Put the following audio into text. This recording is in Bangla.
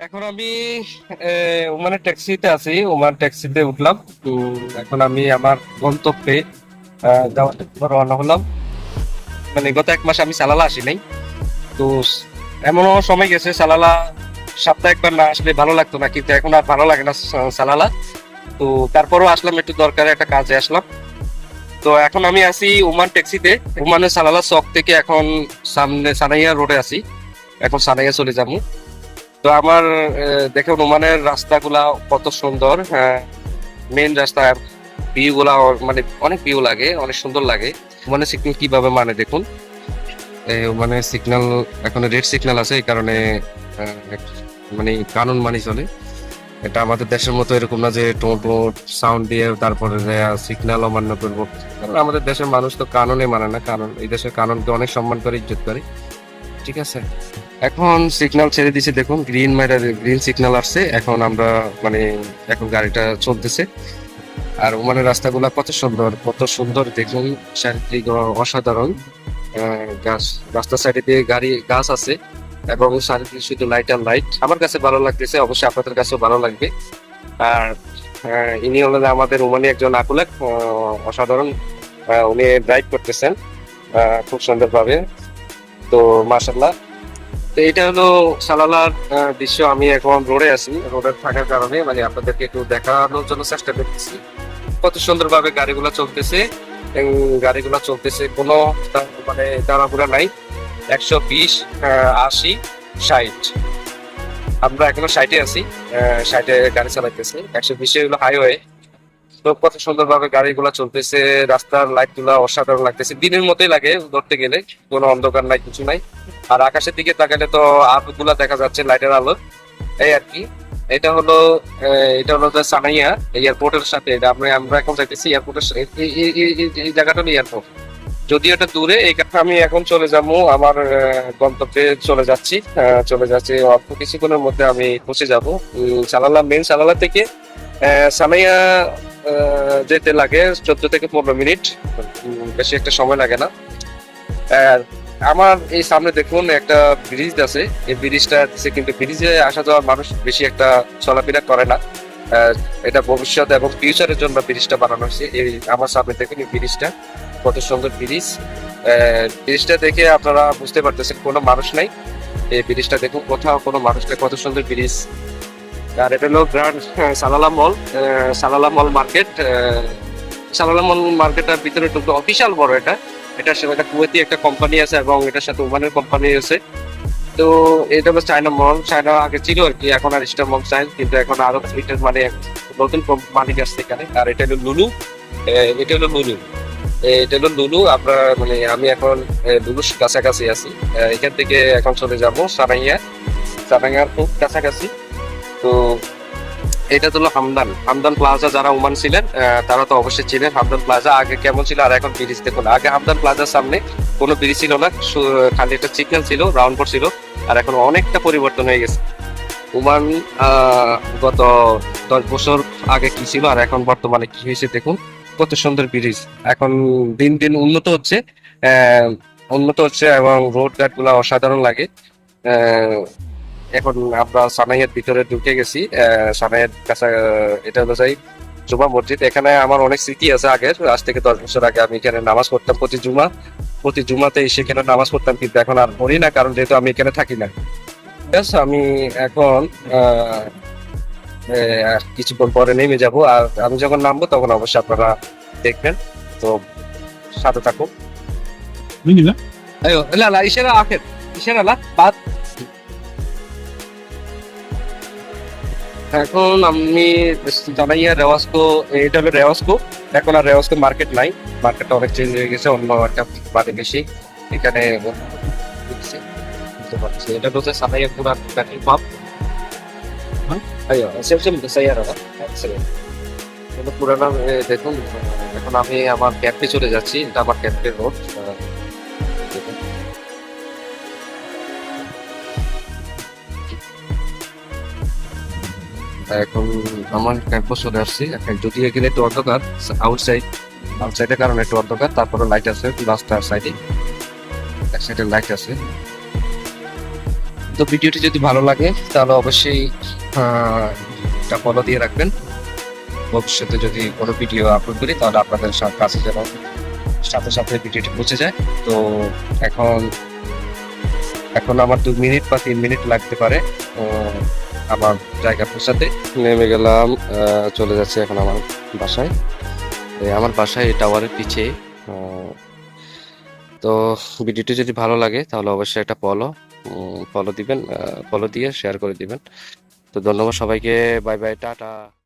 এখন আমি ওমানের ট্যাক্সিতে আছি। ওমান ট্যাক্সিতে উঠলাম। তো এখন আমি আমার গন্তব্যে যাওয়ার রওনা হলাম। মানে গত এক মাস আমি সালালা আসি নাই। তো এমনও সময় গেছে, সালালা সপ্তাহে একবার না আসলে ভালো লাগতো না। কিন্তু এখন আর ভালো লাগে না সালালা। তো তারপরও আসলাম, একটু দরকারে একটা কাজে আসলাম। তো এখন আমি আছি ওমান ট্যাক্সিতে। ওমানের সালালা চক থেকে এখন সামনে সানাইয়া রোডে আছি। এখন সানাইয়া চলে যাব। তো আমার আহ, দেখুন ওমানের রাস্তাগুলা কত সুন্দর মেন রাস্তা ভিউ গুলা মানে অনেক ভিউ লাগে অনেক সুন্দর লাগে। ওমানের সিগন্যাল কীভাবে মানে দেখুন? এ, ওমানে সিগন্যাল এখন রেড সিগন্যাল আছে এই কারণে মানে কানুন মানি চলে। এটা আমাদের দেশের মতো এরকম না যে টোটো সাউন্ড দিয়ে তারপরে সিগন্যাল অমান্য করব। কারণ আমাদের দেশের মানুষ তো কানুনে মানে না কারণ এই দেশের কানুনকে অনেক সম্মান করে ইজ্জত করে। ঠিক আছে? এখন সিগনাল ছেড়ে দিছে, দেখুন গ্রিন মাইরা গ্রিন সিগনাল আসছে। এখন আমরা মানে এখন গাড়িটা চলতেছে। আর ওমানের রাস্তাগুলো কত সুন্দর কত সুন্দর, দেখুন, চারিদিক অসাধারণ। গাছ, রাস্তার সাইডে দিয়ে গাড়ি, গাছ আছে। এবং চারিদিকে শুধু লাইট আর লাইট আমার কাছে ভালো লাগতেছে, অবশ্যই আপনাদের কাছেও ভালো লাগবে। আর ইনি হলেন আমাদের ওমানি একজন আকুলেক অসাধারণ উনি ড্রাইভ করতেছেন খুব সুন্দরভাবে। তো মাশাল্লাহ তো এটা হলো সালালার দৃশ্য। আমি এখন রোডে আছি। রোডে থাকার কারণে মানে আপনাদেরকে একটু দেখানোর জন্য চেষ্টা করতেছি। কত সুন্দরভাবে গাড়িগুলো চলতেছে। গাড়িগুলো চলতেছে কোনো মানে তাড়াহুড়া নাই। একশো বিশ আশি, ষাট। আমরা এখনও ষাটে আছি। ষাটে গাড়ি চালাইতেছি। একশো বিশে হলো হাইওয়ে কত সুন্দরভাবে গাড়িগুলো চলতেছে, রাস্তার লাইটগুলা অসাধারণ লাগতেছে। দিনের মতোই লাগে ধরতে গেলে, কোনো অন্ধকার নাই, কিছু নাই। আর আকাশের দিকে তাকালে তো আলো গুলা দেখা যাচ্ছে লাইটের আলো। এই আর কি। এটা হলো এটা হলো সানাইয়া এয়ারপোর্টের সাথে। এটা আমরা আমরা এখন যাইতেছি এয়ারপোর্টের এই জায়গাটা এয়ারপোর্ট যদিও এটা দূরে, এই কারণে আমি এখন চলে যাব, আমার গন্তব্যে চলে যাচ্ছি। চলে যাচ্ছি অল্প কিছুক্ষণের মধ্যে আমি পৌঁছে যাব। সালালা মেন সালালা থেকে সানাইয়া যেতে লাগে চোদ্দ থেকে পনেরো মিনিট। বেশি একটা সময় লাগে না। আর আমার এই সামনে দেখুন একটা ব্রিজ আছে। এই ব্রিজটা আছে কিন্তু ব্রিজে আসা যাওয়ার মানুষ বেশি একটা চলাফেরা করে না। এটা ভবিষ্যৎ এবং ফিউচারের জন্য ব্রিজটা বানানো হয়েছে। এই আমার সামনে দেখুন এই ব্রিজটা। কত সুন্দর ব্রিজ। ব্রিজটা দেখে আপনারা বুঝতে পারতেছেন কোনো মানুষ নাই। এই ব্রিজটা দেখুন কোথাও কোনো মানুষ নেই কত সুন্দর ব্রিজ আর এটা হলো grand Salalah mall Salalah mall market Salalah mall মার্কেটের ভিতরে ঢুকতে অফিসিয়াল বড় এটা। এটার সাথে একটা কুয়েতি একটা কোম্পানি আছে এবং এটার সাথে ওমানের কোম্পানি আছে। তো এটা হলো চায়না মল চায়না আগে ছিল আর কি, এখন আর স্টার মল চাই, কিন্তু এখন আরও এটার মানে নতুন মালিক আসছে এখানে। আর এটা হলো লুলু এটা হলো লুলু। এটা হলো লুলু, আমরা মানে আমি এখন লুলুর কাছাকাছি আছি। এখান থেকে এখন চলে যাব সারাইয়া। সারাইয়ার খুব কাছাকাছি। তো এটা হলো হামদান। হামদান প্লাজা যারা ওমান ছিলেন তারা তো অবশ্যই ছিলেন হামদান প্লাজা আগে কেমন ছিল আর এখন ব্রিজ দেখুন। আগে হামদান প্লাজার সামনে কোনো ব্রিজ ছিল না খালি একটা সিগন্যাল ছিল রাউন্ড বোর্ড ছিল, আর এখন অনেকটা পরিবর্তন হয়ে গেছে। ওমান গত দশ বছর আগে কি ছিল আর এখন বর্তমানে কি হয়েছে দেখুন। কত সুন্দর ব্রিজ। এখন দিন দিন উন্নত হচ্ছে উন্নত হচ্ছে এবং রোড ঘাটগুলা অসাধারণ লাগে। এখন আমরা সানাইয়ের ভিতরে ঢুকে গেছি আহ, সানাইয়ের কাছে আহ, এটা হলো যাই জুমা মসজিদ এখানে আমার অনেক স্মৃতি আছে আগের আজ থেকে দশ বছর আগে আমি এখানে নামাজ পড়তাম প্রতি জুমা প্রতি জুমাতে এসে এখানে নামাজ পড়তাম কিন্তু এখন আর পড়ি না কারণ যেহেতু আমি এখানে থাকি না ব্যাস আমি এখন আহ, আহ, কিছুক্ষণ পরে নেমে যাব আর আমি যখন নামবো তখন অবশ্যই আপনারা দেখবেন তো সাথে থাকুন مين لا؟ ايوه لا لا اشاره اخر اشاره لا بعد এখন আমি জানাইয়া রেওয়াস্কো এটা হলো রেওয়াস্কো এখন আর রেওয়াস্কো মার্কেট নাই। মার্কেটটা অনেক চেঞ্জ হয়ে গেছে অন্য একটা বাড়ি বেশি। এখানে এটা হচ্ছে সানাইয়া পুরান পেট্রোল পাম্প। পুরানা দেখুন এখন আমি আমার ক্যাম্পে চলে যাচ্ছি। এটা আমার ক্যাম্পের রোড এখন আমার ক্যাম্পাস চলে আসছি। এখন যদি একটু অন্ধকার আউটসাইড আউটসাইডের কারণে একটু অন্ধকার, তারপরে লাইট আছে সাইডে এক সাইডে লাইট আছে। তো ভিডিওটি যদি ভালো লাগে, তাহলে অবশ্যই একটা ফলো দিয়ে রাখবেন। ভবিষ্যতে যদি কোনো ভিডিও আপলোড করি, তাহলে আপনাদের কাছে যেন সাথে সাথে ভিডিওটি পৌঁছে যায়। তো এখন এখন আমার দু মিনিট বা তিন মিনিট লাগতে পারে আমার জায়গা পৌঁছাতে। নেমে গেলাম চলে যাচ্ছে এখন আমার বাসায়। আমার বাসায় টাওয়ারের পিছে আহ, তো ভিডিওটি যদি ভালো লাগে তাহলে অবশ্যই একটা ফলো ফলো দিবেন ফলো দিয়ে শেয়ার করে দিবেন। তো ধন্যবাদ সবাইকে বাই বাই টাটা।